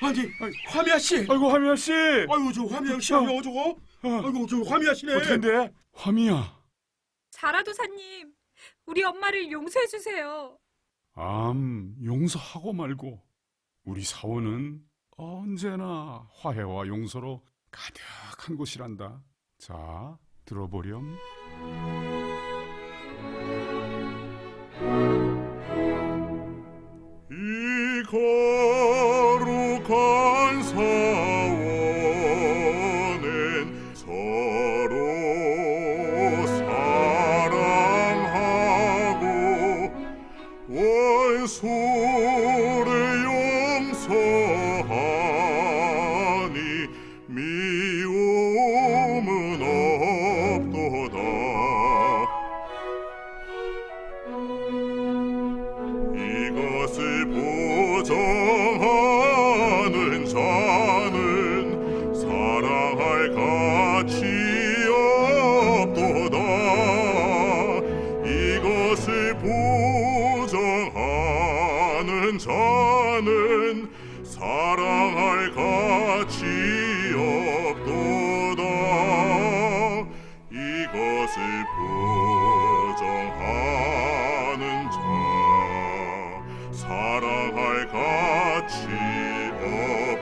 아니 화미야 씨. 아이고 화미야 씨. 아이고 저 화미야 씨 아니야 저거. 어, 아이고 저 화미야 씨네. 어떻게인데? 화미야. 자라도사님, 우리 엄마를 용서해 주세요. 암 용서하고 말고 우리 사원은 언제나 화해와 용서로 가득한 곳이란다. 자 들어보렴. 원수를 용서하니 미움은 없도다. 이것을 보정하는 자는 사랑할 가치 나는 사랑할 가치 없도다. 이것을 부정하는 자 사랑할 가치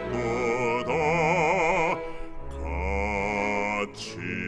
없도다. 가치